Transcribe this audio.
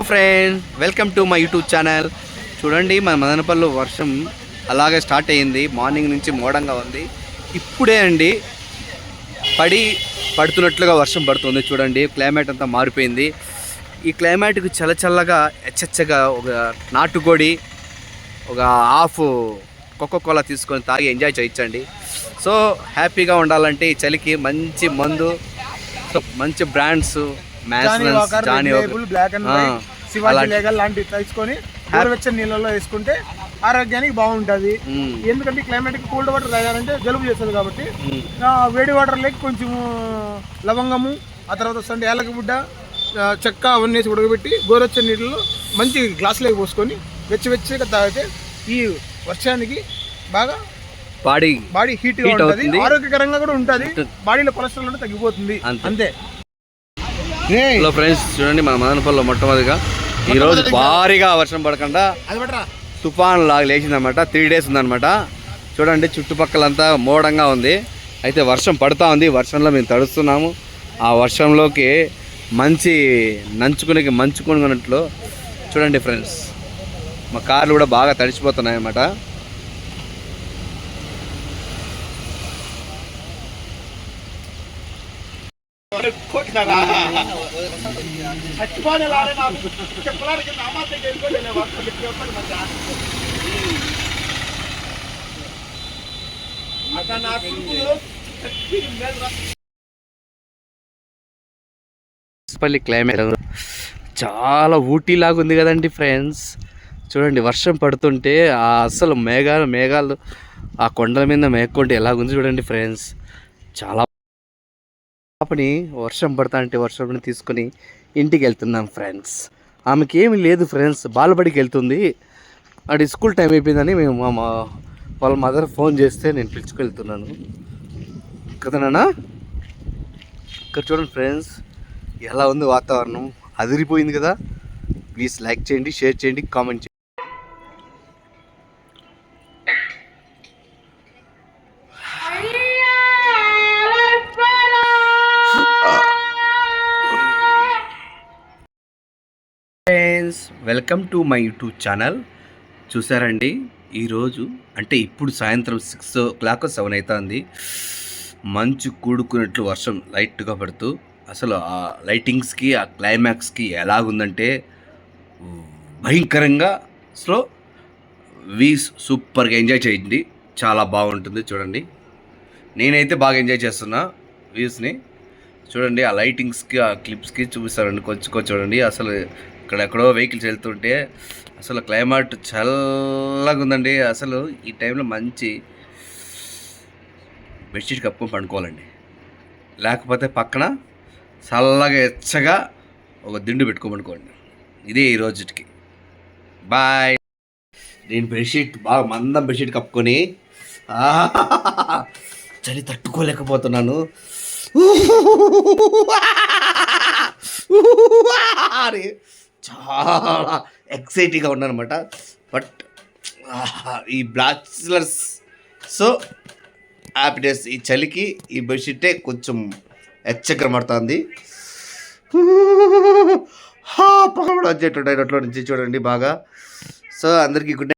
Friend welcome to my YouTube channel. చూడండి మన మదనపల్లి వర్షం అలాగే స్టార్ట్ అయ్యింది. మార్నింగ్ నుంచి మోడంగా ఉంది. ఇప్పుడే అండి పడి పడుతున్నట్లుగా వర్షం పడుతుంది చూడండి. క్లైమేట్ అంతా మారిపోయింది. ఈ క్లైమేట్కి చల్లచల్లగా ఎచ్చచ్చగా ఒక నాటుకోడి ఒక హాఫ్ కోకో కోలా తీసుకొని తాగి ఎంజాయ్ చేయించండి సో హ్యాపీగా ఉండాలంటే ఈ చలికి మంచి మందు సో మంచి బ్రాండ్స్ బ్లాక్ అండ్ వైట్ ఆ, శివాజీ అలాంటి- లేగల్ లాంటివి తీసుకొని గోరువెచ్చని నీళ్ళలో వేసుకుంటే ఆరోగ్యానికి బాగుంటది. ఎందుకంటే క్లైమేట్ కోల్డ్ వాటర్ తాగారంటే జలుబు చేస్తుంది కాబట్టి వేడి వాటర్ లేక కొంచెం లవంగము ఆ తర్వాత వస్తుంటే ఏలక బుడ్డ ఆ, చెక్క అవన్నీ వేసి ఉడకబెట్టి గోరువెచ్చని నీళ్ళలో మంచి గ్లాసులోకి పోసుకొని వెచ్చవెచ్చగా తాగితే ఈ వర్షానికి బాగా బాడీ బాడీ హీట్ ఉంటుంది. ఆరోగ్యకరంగా కూడా ఉంటుంది. బాడీలో కొలెస్ట్రాల్ తగ్గిపోతుంది అంతే. హలో ఫ్రెండ్స్ చూడండి మన మదనపల్లిలో మొట్టమొదటిగా ఈరోజు భారీగా వర్షం పడకుండా తుఫాన్ లాగా లేచిందనమాట త్రీ డేస్ ఉందన్నమాట. చూడండి చుట్టుపక్కలంతా మోడంగా ఉంది. అయితే వర్షం పడుతూ ఉంది. వర్షంలో మేము తడుస్తున్నాము. ఆ వర్షంలోకి మంచి నంచుకునే మంచుకున్నట్లు చూడండి ఫ్రెండ్స్. మా కార్లు కూడా బాగా తడిచిపోతున్నాయి అన్నమాట పల్లి క్లైమేట్ చాలా ఊటీలాగా ఉంది కదండి ఫ్రెండ్స్ చూడండి వర్షం పడుతుంటే ఆ అసలు మేఘాలు మేఘాలు ఆ కొండల మీద మేక్కుంటే ఎలాగుంది చూడండి ఫ్రెండ్స్ చాలా పాపని వర్షం పడతా అంటే వర్షం తీసుకొని ఇంటికి వెళ్తున్నాం ఫ్రెండ్స్. ఆమెకి ఏమీ లేదు ఫ్రెండ్స్ బాలబడికి వెళ్తుంది. అది స్కూల్ టైం అయిపోయిందని మేము మా మా వాళ్ళ మదర్ ఫోన్ చేస్తే నేను పిలుచుకెళ్తున్నాను. కదా నాన్న? ఇక్కడ చూడండి ఫ్రెండ్స్ ఎలా ఉంది వాతావరణం? అదిరిపోయింది కదా. ప్లీజ్ లైక్ చేయండి షేర్ చేయండి కామెంట్ చేయండి. Friends welcome to my YouTube channel. చూసారండి ఈరోజు అంటే ఇప్పుడు సాయంత్రం సిక్స్ ఓ క్లాక్ సెవెన్ అవుతుంది మంచు కూడుకున్నట్లు వర్షం లైట్గా పడుతూ అసలు ఆ లైటింగ్స్కి ఆ క్లైమాక్స్కి ఎలాగుందంటే భయంకరంగా స్లో వీస్ సూపర్గా ఎంజాయ్ చేయండి. చాలా బాగుంటుంది చూడండి. నేనైతే బాగా ఎంజాయ్ చేస్తున్నా వ్యూస్ని. చూడండి ఆ లైటింగ్స్కి ఆ క్లిప్స్కి చూపిస్తారండి. కొంచెం కొంచెం చూడండి. అసలు ఇక్కడ ఎక్కడో వెహికల్స్ వెళ్తుంటే అసలు క్లైమేట్ చల్లగా ఉందండి. అసలు ఈ టైంలో మంచి బెడ్షీట్ కప్పుకొని పండుకోవాలండి. లేకపోతే పక్కన చల్లగా ఎచ్చగా ఒక దిండు పెట్టుకోమనుకోండి. ఇదే ఈ రోజుకి. బాయ్ నేను బెడ్షీట్ బాగా మందం బెడ్షీట్ కప్పుకొని చలి తట్టుకోలేకపోతున్నాను. అని చాలా ఎక్సైటింగ్గా ఉన్నాను అనమాట బట్ ఈ బ్లాచ్లర్స్ సో హ్యాపీనెస్ ఈ చలికి ఈ బెడ్షీటే కొంచెం ఎచ్చకరమడుతుంది పక్కన వచ్చేటువంటి నుంచి చూడండి బాగా. సో అందరికీ గుడ్